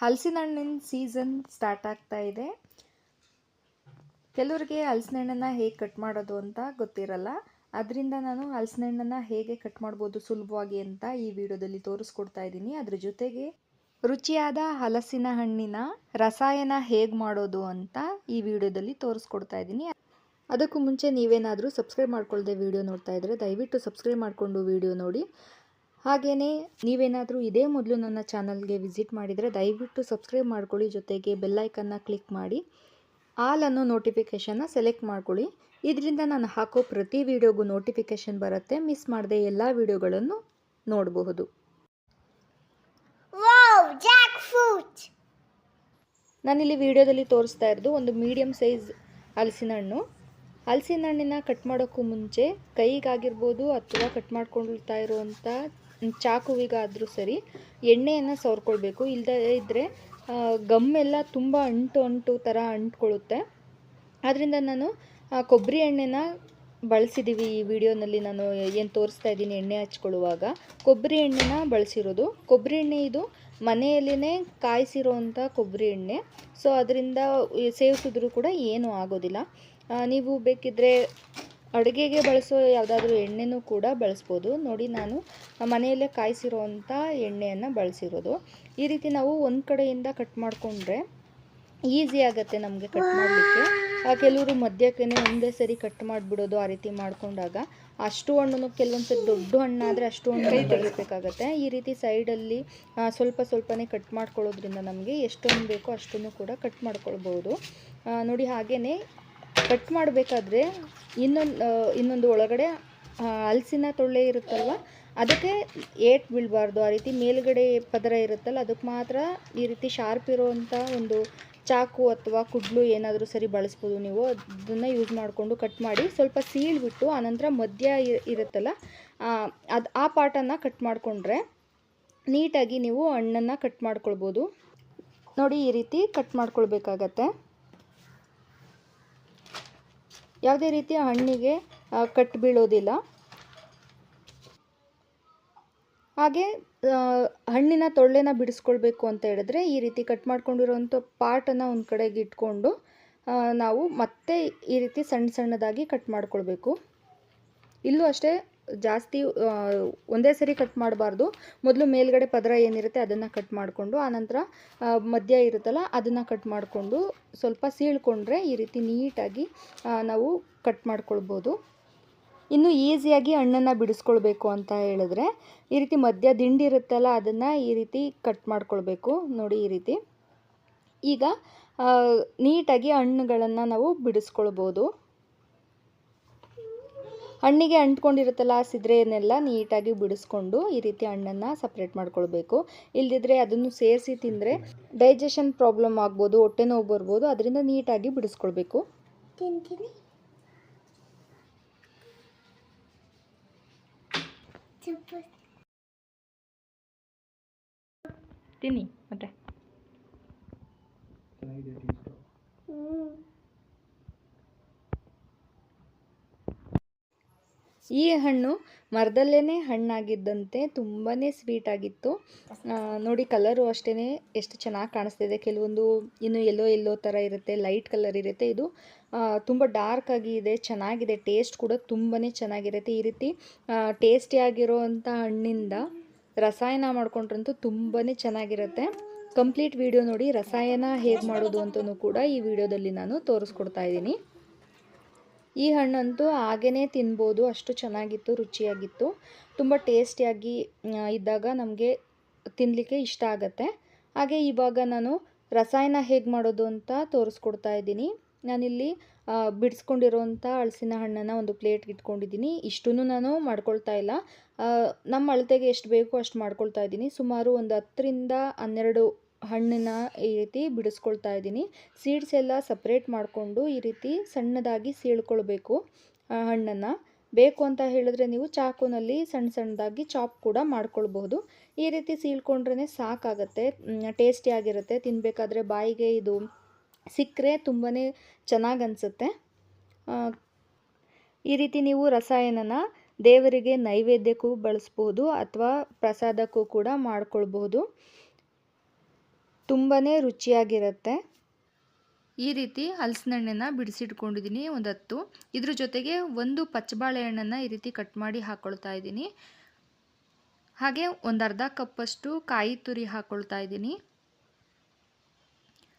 ಹಲಸಿನ ಹಣ್ಣಿನ season start ಆಗ್ತಾ ಇದೆ. ಕೆಲವರಿಗೆ ಹಲಸಿನ ಹಣ್ಣನ್ನು ಹೇಗೆ ಕಟ್ ಮಾಡೋದು ಅಂತ ಗೊತ್ತಿರಲ್ಲ. ಅದರಿಂದ ನಾನು ಹಲಸಿನ ಹಣ್ಣನ್ನು ಹೇಗೆ ಕಟ್ ಮಾಡ್ಬೋದು ಸುಲಭವಾಗಿ ಅಂತ ಈ ವಿಡಿಯೋದಲ್ಲಿ ತೋರಿಸ್ಕೊಡ್ತಾ ಇದ್ದೀನಿ. ಅದ್ರ ಜೊತೆಗೆ ರುಚಿಯಾದ ಹಲಸಿನ ಹಣ್ಣಿನ ರಸಾಯನ ಹೇಗೆ ಮಾಡೋದು ಅಂತ ಈ ವಿಡಿಯೋದಲ್ಲಿ ತೋರಿಸ್ಕೊಡ್ತಾ ಇದ್ದೀನಿ. ಅದಕ್ಕೂ ಮುಂಚೆ ನೀವೇನಾದರೂ ಸಬ್ಸ್ಕ್ರೈಬ್ ಮಾಡ್ಕೊಳ್ಳದೆ ವಿಡಿಯೋ ನೋಡ್ತಾ ಇದ್ದರೆ ದಯವಿಟ್ಟು ಸಬ್ಸ್ಕ್ರೈಬ್ ಮಾಡಿಕೊಂಡು ವಿಡಿಯೋ ನೋಡಿ. ಹಾಗೆಯೇ ನೀವೇನಾದರೂ ಇದೇ ಮೊದಲು ನನ್ನ ಚಾನಲ್ಗೆ ವಿಸಿಟ್ ಮಾಡಿದರೆ ದಯವಿಟ್ಟು ಸಬ್ಸ್ಕ್ರೈಬ್ ಮಾಡ್ಕೊಳ್ಳಿ ಜೊತೆಗೆ ಬೆಲ್ಲೈಕನ್ನ ಕ್ಲಿಕ್ ಮಾಡಿ ಆಲ್ ಅನ್ನೋ ನೋಟಿಫಿಕೇಷನ್ನ ಸೆಲೆಕ್ಟ್ ಮಾಡ್ಕೊಳ್ಳಿ. ಇದರಿಂದ ನಾನು ಹಾಕೋ ಪ್ರತಿ ವಿಡಿಯೋಗೂ ನೋಟಿಫಿಕೇಷನ್ ಬರುತ್ತೆ ಮಿಸ್ ಮಾಡದೆ ಎಲ್ಲ ವಿಡಿಯೋಗಳನ್ನು ನೋಡಬಹುದು! ನಾನಿಲ್ಲಿ ವಿಡಿಯೋದಲ್ಲಿ ತೋರಿಸ್ತಾ ಇರೋದು ಒಂದು ಮೀಡಿಯಮ್ ಸೈಜ್ ಹಲಸಿನ ಹಣ್ಣು. ಹಲಸಿನ ಹಣ್ಣಿನ ಕಟ್ ಮಾಡೋಕ್ಕೂ ಮುಂಚೆ ಕೈಗಾಗಿರ್ಬೋದು ಅಥವಾ ಕಟ್ ಮಾಡ್ಕೊಳ್ತಾ ಇರುವಂಥ ಚಾಕುವಿಗಾದರೂ ಸರಿ ಎಣ್ಣೆಯನ್ನು ಸವರ್ಕೊಳ್ಬೇಕು. ಇಲ್ಲದೇ ಇದ್ದರೆ ಗಮ್ಮೆಲ್ಲ ತುಂಬ ಅಂಟು ಅಂಟು ಥರ ಅಂಟ್ಕೊಳ್ಳುತ್ತೆ ಆದ್ದರಿಂದ ನಾನು ಕೊಬ್ಬರಿ ಎಣ್ಣೆನ ಬಳಸಿದ್ದೀವಿ ಈ ವಿಡಿಯೋನಲ್ಲಿ ನಾನು ಏನು ತೋರಿಸ್ತಾ ಇದ್ದೀನಿ ಎಣ್ಣೆ ಹಚ್ಕೊಳ್ಳುವಾಗ. ಕೊಬ್ಬರಿ ಎಣ್ಣೆನ ಬಳಸಿರೋದು. ಕೊಬ್ಬರಿ ಎಣ್ಣೆ ಇದು ಮನೆಯಲ್ಲೇ ಕಾಯಿಸಿರೋವಂಥ ಕೊಬ್ಬರಿ ಎಣ್ಣೆ. ಸೊ, ಅದರಿಂದ ಸೇವಿಸಿದ್ರೂ ಕೂಡ ಏನೂ ಆಗೋದಿಲ್ಲ. ನೀವು ಬೇಕಿದ್ದರೆ ಅಡುಗೆಗೆ ಬಳಸೋ ಯಾವುದಾದ್ರೂ ಎಣ್ಣೆನೂ ಕೂಡ ಬಳಸ್ಬೋದು. ನೋಡಿ ನಾನು ಮನೆಯಲ್ಲೇ ಕಾಯಿಸಿರೋವಂಥ ಎಣ್ಣೆಯನ್ನು ಬಳಸಿರೋದು. ಈ ರೀತಿ ನಾವು ಒಂದು ಕಡೆಯಿಂದ ಕಟ್ ಮಾಡಿಕೊಂಡ್ರೆ ಈಸಿ ಆಗುತ್ತೆ ನಮಗೆ ಕಟ್ ಮಾಡಲಿಕ್ಕೆ. ಕೆಲವರು ಮಧ್ಯಕ್ಕೆ ಒಂದೇ ಸರಿ ಕಟ್ ಮಾಡಿಬಿಡೋದು ಆ ರೀತಿ ಮಾಡ್ಕೊಂಡಾಗ ಅಷ್ಟು ಹಣ್ಣು ಕೆಲವೊಂದು ಸರಿ ದೊಡ್ಡ ಹಣ್ಣಾದರೆ ಅಷ್ಟು ಹಣ್ಣು ಬಳಸಬೇಕಾಗತ್ತೆ ಈ ರೀತಿ ಸೈಡಲ್ಲಿ ಸ್ವಲ್ಪ ಸ್ವಲ್ಪನೇ ಕಟ್ ಮಾಡ್ಕೊಳ್ಳೋದ್ರಿಂದ ನಮಗೆ ಎಷ್ಟೊಂದು ಬೇಕೋ ಅಷ್ಟನ್ನು ಕೂಡ ಕಟ್ ಮಾಡ್ಕೊಳ್ಬೋದು ನೋಡಿ ಹಾಗೆಯೇ ಕಟ್ ಮಾಡಬೇಕಾದ್ರೆ ಇನ್ನೊಂದು ಇನ್ನೊಂದು ಒಳಗಡೆ ಹಲಸಿನ ತೊಳ್ಳೆ ಇರುತ್ತಲ್ವ? ಅದಕ್ಕೆ ಏಟ್ ಬೀಳಬಾರ್ದು. ಆ ರೀತಿ ಮೇಲ್ಗಡೆ ಪದರ ಇರುತ್ತಲ್ಲ ಅದಕ್ಕೆ ಮಾತ್ರ ಈ ರೀತಿ ಶಾರ್ಪ್ ಇರೋವಂಥ ಒಂದು ಚಾಕು ಅಥವಾ ಕುಡ್ಲು ಏನಾದರೂ ಸರಿ ಬಳಸ್ಬೋದು ನೀವು. ಅದನ್ನು ಯೂಸ್ ಮಾಡಿಕೊಂಡು ಕಟ್ ಮಾಡಿ ಸ್ವಲ್ಪ ಸೀಳ್ಬಿಟ್ಟು ಆನಂತರ ಮಧ್ಯ ಇರುತ್ತಲ್ಲ ಅದು, ಆ ಪಾರ್ಟನ್ನು ಕಟ್ ಮಾಡಿಕೊಂಡ್ರೆ ನೀಟಾಗಿ ನೀವು ಹಣ್ಣನ್ನು ಕಟ್ ಮಾಡ್ಕೊಳ್ಬೋದು. ನೋಡಿ ಈ ರೀತಿ ಕಟ್ ಮಾಡ್ಕೊಳ್ಬೇಕಾಗತ್ತೆ. ಯಾವುದೇ ರೀತಿಯ ಹಣ್ಣಿಗೆ ಕಟ್ ಬೀಳೋದಿಲ್ಲ. ಹಾಗೆ ಹಣ್ಣಿನ ತೊಳ್ಳೆನ ಬಿಡಿಸ್ಕೊಳ್ಬೇಕು ಅಂತ ಹೇಳಿದ್ರೆ ಈ ರೀತಿ ಕಟ್ ಮಾಡ್ಕೊಂಡಿರೋಂಥ ಪಾರ್ಟನ್ನು ಒಂದು ಕಡೆಗೆ ಇಟ್ಕೊಂಡು ನಾವು ಮತ್ತೆ ಈ ರೀತಿ ಸಣ್ಣ ಸಣ್ಣದಾಗಿ ಕಟ್ ಮಾಡ್ಕೊಳ್ಬೇಕು. ಇಲ್ಲೂ ಅಷ್ಟೇ ಜಾಸ್ತಿ ಒಂದೇ ಸರಿ ಕಟ್ ಮಾಡಬಾರ್ದು. ಮೊದಲು ಮೇಲ್ಗಡೆ ಪದರ ಏನಿರುತ್ತೆ ಅದನ್ನು ಕಟ್ ಮಾಡಿಕೊಂಡು, ಆನಂತರ ಮಧ್ಯ ಇರುತ್ತಲ್ಲ ಅದನ್ನು ಕಟ್ ಮಾಡಿಕೊಂಡು, ಸ್ವಲ್ಪ ಸೀಳ್ಕೊಂಡ್ರೆ ಈ ರೀತಿ ನೀಟಾಗಿ ನಾವು ಕಟ್ ಮಾಡ್ಕೊಳ್ಬೋದು. ಇನ್ನು ಈಸಿಯಾಗಿ ಹಣ್ಣನ್ನು ಬಿಡಿಸ್ಕೊಳ್ಬೇಕು ಅಂತ ಹೇಳಿದ್ರೆ, ಈ ರೀತಿ ಮಧ್ಯ ದಿಂಡಿ ಇರುತ್ತಲ್ಲ ಅದನ್ನು ಈ ರೀತಿ ಕಟ್ ಮಾಡ್ಕೊಳ್ಬೇಕು. ನೋಡಿ ಈ ರೀತಿ. ಈಗ ನೀಟಾಗಿ ಹಣ್ಣುಗಳನ್ನು ನಾವು ಬಿಡಿಸ್ಕೊಳ್ಬೋದು. ಹಣ್ಣಿಗೆ ಅಂಟ್ಕೊಂಡಿರುತ್ತಲ್ಲ ಆ ಸಿದ್ರೆಯನ್ನೆಲ್ಲ ನೀಟಾಗಿ ಬಿಡಿಸ್ಕೊಂಡು ಈ ರೀತಿ ಹಣ್ಣನ್ನು ಸಪ್ರೇಟ್ ಮಾಡ್ಕೊಳ್ಬೇಕು. ಇಲ್ಲದಿದ್ದರೆ ಅದನ್ನು ಸೇರಿಸಿ ತಿಂದರೆ ಡೈಜೆಷನ್ ಪ್ರಾಬ್ಲಮ್ ಆಗ್ಬೋದು ಹೊಟ್ಟೆ ನೋವು ಬರ್ಬೋದು ಅದರಿಂದ ನೀಟಾಗಿ ಬಿಡಿಸ್ಕೊಳ್ಬೇಕು. ತಿಂತೀನಿ. ತಿನ್ನಿ ಮತ್ತೆ. ಈ ಹಣ್ಣು ಮರದಲ್ಲೇ ಹಣ್ಣಾಗಿದ್ದಂತೆ ತುಂಬಾ ಸ್ವೀಟ್ ಆಗಿತ್ತು. ನೋಡಿ ಕಲರು ಅಷ್ಟೇ ಎಷ್ಟು ಚೆನ್ನಾಗಿ ಕಾಣಿಸ್ತಿದೆ. ಕೆಲವೊಂದು ಇನ್ನು ಎಲ್ಲೋ ಎಲ್ಲೋ ಥರ ಇರುತ್ತೆ ಲೈಟ್ ಕಲರ್ ಇರುತ್ತೆ. ಇದು ತುಂಬ ಡಾರ್ಕ್ ಆಗಿ ಇದೆ, ಚೆನ್ನಾಗಿದೆ. ಟೇಸ್ಟ್ ಕೂಡ ತುಂಬಾ ಚೆನ್ನಾಗಿರುತ್ತೆ. ಈ ರೀತಿ ಟೇಸ್ಟಿಯಾಗಿರೋವಂಥ ಹಣ್ಣಿಂದ ರಸಾಯನ ಮಾಡ್ಕೊಂಡ್ರಂತೂ ತುಂಬಾ ಚೆನ್ನಾಗಿರುತ್ತೆ. ಕಂಪ್ಲೀಟ್ ವಿಡಿಯೋ ನೋಡಿ ರಸಾಯನ ಹೇಗೆ ಮಾಡೋದು ಅಂತಲೂ ಕೂಡ ಈ ವಿಡಿಯೋದಲ್ಲಿ ನಾನು ತೋರಿಸ್ಕೊಡ್ತಾ ಇದ್ದೀನಿ. ಈ ಹಣ್ಣಂತೂ ಹಾಗೇ ತಿನ್ಬೋದು. ಅಷ್ಟು ಚೆನ್ನಾಗಿತ್ತು, ರುಚಿಯಾಗಿತ್ತು. ತುಂಬ ಟೇಸ್ಟಿಯಾಗಿ ಇದ್ದಾಗ ನಮಗೆ ತಿನ್ನಲಿಕ್ಕೆ ಇಷ್ಟ ಆಗುತ್ತೆ. ಹಾಗೆ ಇವಾಗ ನಾನು ರಸಾಯನ ಹೇಗೆ ಮಾಡೋದು ಅಂತ ತೋರಿಸ್ಕೊಡ್ತಾ ಇದ್ದೀನಿ. ನಾನಿಲ್ಲಿ ಬಿಡಿಸ್ಕೊಂಡಿರೋಂಥ ಹಲಸಿನ ಹಣ್ಣನ್ನು ಒಂದು ಪ್ಲೇಟ್ಗೆ ಇಟ್ಕೊಂಡಿದ್ದೀನಿ. ಇಷ್ಟೂ ನಾನು ಮಾಡ್ಕೊಳ್ತಾ ಇಲ್ಲ. ನಮ್ಮ ಅಳತೆಗೆ ಎಷ್ಟು ಬೇಕೋ ಅಷ್ಟು ಮಾಡ್ಕೊಳ್ತಾ ಇದ್ದೀನಿ. ಸುಮಾರು ಒಂದು ಹತ್ತರಿಂದ ಹನ್ನೆರಡು ಹಣ್ಣನ್ನ ಈ ರೀತಿ ಬಿಡಿಸ್ಕೊಳ್ತಾ ಇದ್ದೀನಿ. ಸೀಡ್ಸ್ ಎಲ್ಲ ಸಪ್ರೇಟ್ ಮಾಡಿಕೊಂಡು ಈ ರೀತಿ ಸಣ್ಣದಾಗಿ ಸೀಳ್ಕೊಳ್ಬೇಕು ಹಣ್ಣನ್ನು. ಬೇಕು ಅಂತ ಹೇಳಿದ್ರೆ ನೀವು ಚಾಕುನಲ್ಲಿ ಸಣ್ಣ ಸಣ್ಣದಾಗಿ ಚಾಪ್ ಕೂಡ ಮಾಡ್ಕೊಳ್ಬಹುದು. ಈ ರೀತಿ ಸೀಳ್ಕೊಂಡ್ರೇ ಸಾಕಾಗತ್ತೆ ಟೇಸ್ಟಿಯಾಗಿರುತ್ತೆ ತಿನ್ನಬೇಕಾದ್ರೆ ಬಾಯಿಗೆ ಇದು ಸಿಕ್ಕರೆ ತುಂಬಾ ಚೆನ್ನಾಗಿ ಅನಿಸುತ್ತೆ. ಈ ರೀತಿ ನೀವು ರಸಾಯನನ ದೇವರಿಗೆ ನೈವೇದ್ಯಕ್ಕೂ ಬಳಸ್ಬೋದು ಅಥವಾ ಪ್ರಸಾದಕ್ಕೂ ಕೂಡ ಮಾಡ್ಕೊಳ್ಬಹುದು. ತುಂಬಾ ರುಚಿಯಾಗಿರುತ್ತೆ. ಈ ರೀತಿ ಹಲಸಿನ ಹಣ್ಣನ್ನು ಬಿಡಿಸಿಟ್ಕೊಂಡಿದ್ದೀನಿ ಒಂದು ಹತ್ತು ಇದ್ರ ಜೊತೆಗೆ ಒಂದು ಪಚ್ಚಬಾಳೆಹಣ್ಣನ್ನು ಈ ರೀತಿ ಕಟ್ ಮಾಡಿ ಹಾಕ್ಕೊಳ್ತಾ ಇದ್ದೀನಿ. ಹಾಗೆ ಒಂದು ಅರ್ಧ ಕಪ್ಪಷ್ಟು ಕಾಯಿ ತುರಿ ಹಾಕ್ಕೊಳ್ತಾ ಇದ್ದೀನಿ.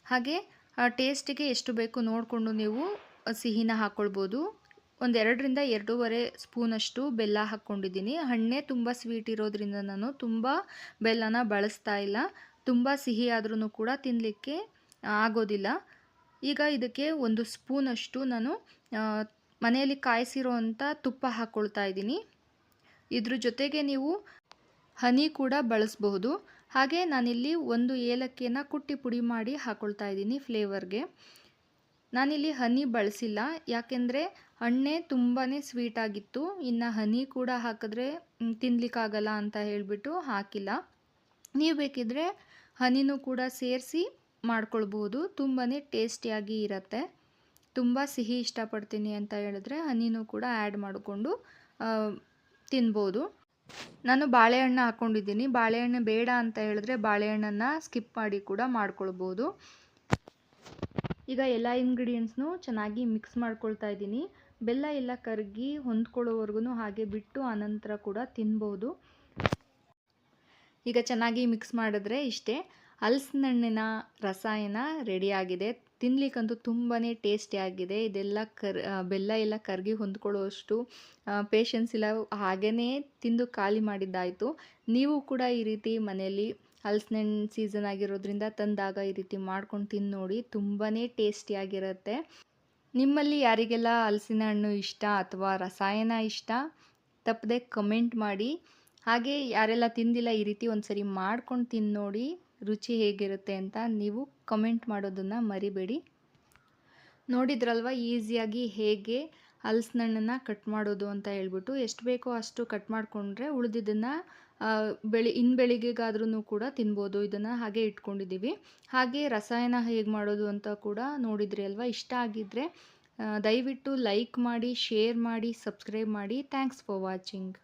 ಹಾಗೆ ಟೇಸ್ಟಿಗೆ ಎಷ್ಟು ಬೇಕು ನೋಡಿಕೊಂಡು ನೀವು ಸಿಹಿನ ಹಾಕ್ಕೊಳ್ಬೋದು ಒಂದೆರಡರಿಂದ ಎರಡೂವರೆ ಸ್ಪೂನಷ್ಟು ಬೆಲ್ಲ ಹಾಕ್ಕೊಂಡಿದ್ದೀನಿ ಹಣ್ಣೆ ತುಂಬ ಸ್ವೀಟ್ ಇರೋದ್ರಿಂದ ನಾನು ತುಂಬ ಬೆಲ್ಲನ ಬಳಸ್ತಾ ಇಲ್ಲ. ತುಂಬ ಸಿಹಿ ಕೂಡ ತಿನ್ನಲಿಕ್ಕೆ ಆಗೋದಿಲ್ಲ. ಈಗ ಇದಕ್ಕೆ ಒಂದು ಸ್ಪೂನಷ್ಟು ನಾನು ಮನೆಯಲ್ಲಿ ಕಾಯಿಸಿರೋ ಅಂಥ ತುಪ್ಪ ಹಾಕ್ಕೊಳ್ತಾ ಇದ್ದೀನಿ. ಇದ್ರ ಜೊತೆಗೆ ನೀವು ಹನಿ ಕೂಡ ಬಳಸಬಹುದು. ಹಾಗೆ ನಾನಿಲ್ಲಿ ಒಂದು ಏಲಕ್ಕಿಯನ್ನು ಕುಟ್ಟಿ ಪುಡಿ ಮಾಡಿ ಹಾಕ್ಕೊಳ್ತಾ ಇದ್ದೀನಿ ಫ್ಲೇವರ್ಗೆ. ನಾನಿಲ್ಲಿ ಹನಿ ಬಳಸಿಲ್ಲ. ಯಾಕೆಂದರೆ ಹಣ್ಣೆ ತುಂಬಾ ಸ್ವೀಟಾಗಿತ್ತು ಇನ್ನು ಹನಿ ಕೂಡ ಹಾಕಿದ್ರೆ ತಿನ್ನಲಿಕ್ಕಾಗಲ್ಲ ಅಂತ ಹೇಳಿಬಿಟ್ಟು ಹಾಕಿಲ್ಲ. ನೀವು ಬೇಕಿದ್ರೆ ಹನಿನೂ ಕೂಡ ಸೇರಿಸಿ ಮಾಡ್ಕೊಳ್ಬೋದು. ತುಂಬಾ ಟೇಸ್ಟಿಯಾಗಿ ಇರುತ್ತೆ. ತುಂಬ ಸಿಹಿ ಇಷ್ಟಪಡ್ತೀನಿ ಅಂತ ಹೇಳಿದ್ರೆ ಹನಿನೂ ಕೂಡ ಆ್ಯಡ್ ಮಾಡಿಕೊಂಡು ತಿನ್ಬೋದು. ನಾನು ಬಾಳೆಹಣ್ಣು ಹಾಕ್ಕೊಂಡಿದ್ದೀನಿ ಬಾಳೆಹಣ್ಣು ಬೇಡ ಅಂತ ಹೇಳಿದ್ರೆ ಬಾಳೆಹಣ್ಣನ್ನು ಸ್ಕಿಪ್ ಮಾಡಿ ಕೂಡ ಮಾಡ್ಕೊಳ್ಬೋದು. ಈಗ ಎಲ್ಲ ಇಂಗ್ರೀಡಿಯೆಂಟ್ಸ್ನು ಚೆನ್ನಾಗಿ ಮಿಕ್ಸ್ ಮಾಡ್ಕೊಳ್ತಾ ಇದ್ದೀನಿ. ಬೆಲ್ಲ ಎಲ್ಲ ಕರಗಿ ಹೊಂದ್ಕೊಳ್ಳೋವರೆಗೂ ಹಾಗೆ ಬಿಟ್ಟು ಆನಂತರ ಕೂಡ ತಿನ್ಬೋದು. ಈಗ ಚೆನ್ನಾಗಿ ಮಿಕ್ಸ್ ಮಾಡಿದ್ರೆ ಇಷ್ಟೇ. ಹಲ್ಸಿನಣ್ಣಿನ ರಸಾಯನ ರೆಡಿಯಾಗಿದೆ ತಿನ್ನಲಿಕ್ಕಂತೂ ತುಂಬಾ ಟೇಸ್ಟಿಯಾಗಿದೆ ಇದೆಲ್ಲ ಕರ್ ಬೆಲ್ಲ ಎಲ್ಲ ಕರಗಿ ಹೊಂದ್ಕೊಳ್ಳೋಷ್ಟು ಪೇಷನ್ಸ್ ಇಲ್ಲ. ಹಾಗೇ ತಿಂದು ಖಾಲಿ ಮಾಡಿದ್ದಾಯಿತು. ನೀವು ಕೂಡ ಈ ರೀತಿ ಮನೆಯಲ್ಲಿ ಹಲ್ಸಿನ ಸೀಸನ್ ಆಗಿರೋದ್ರಿಂದ ತಂದಾಗ ಈ ರೀತಿ ಮಾಡ್ಕೊಂಡು ತಿಂದು ನೋಡಿ ತುಂಬಾ ಟೇಸ್ಟಿಯಾಗಿರುತ್ತೆ ನಿಮ್ಮಲ್ಲಿ ಯಾರಿಗೆಲ್ಲ ಹಲಸಿನ ಹಣ್ಣು ಇಷ್ಟ ಅಥವಾ ರಸಾಯನ ಇಷ್ಟ, ತಪ್ಪದೆ ಕಮೆಂಟ್ ಮಾಡಿ. ಹಾಗೆ ಯಾರೆಲ್ಲ ತಿಂದಿಲ್ಲ ಈ ರೀತಿ ಒಂದ್ಸರಿ ಮಾಡ್ಕೊಂಡು ತಿಂದು ನೋಡಿ ರುಚಿ ಹೇಗಿರುತ್ತೆ ಅಂತ ನೀವು ಕಮೆಂಟ್ ಮಾಡೋದನ್ನು ಮರಿಬೇಡಿ. ನೋಡಿದ್ರಲ್ವ ಈಸಿಯಾಗಿ ಹೇಗೆ ಹಲ್ಸಿನಣ್ಣನ್ನು ಕಟ್ ಮಾಡೋದು ಅಂತ ಹೇಳ್ಬಿಟ್ಟು ಎಷ್ಟು ಬೇಕೋ ಅಷ್ಟು ಕಟ್ ಮಾಡಿಕೊಂಡ್ರೆ ಉಳಿದಿದ್ದನ್ನು ಬೆಳಿ ಇನ್ನು ಬೆಳಿಗ್ಗೆಗಾದ್ರೂ ಕೂಡ ತಿನ್ಬೋದು. ಇದನ್ನು ಹಾಗೆ ಇಟ್ಕೊಂಡಿದ್ದೀವಿ. ಹಾಗೆ ರಸಾಯನ ಹೇಗೆ ಮಾಡೋದು ಅಂತ ಕೂಡ ನೋಡಿದ್ರಿ ಅಲ್ವಾ? ಇಷ್ಟ ಆಗಿದ್ದರೆ ದಯವಿಟ್ಟು ಲೈಕ್ ಮಾಡಿ ಶೇರ್ ಮಾಡಿ ಸಬ್ಸ್ಕ್ರೈಬ್ ಮಾಡಿ. Thanks for watching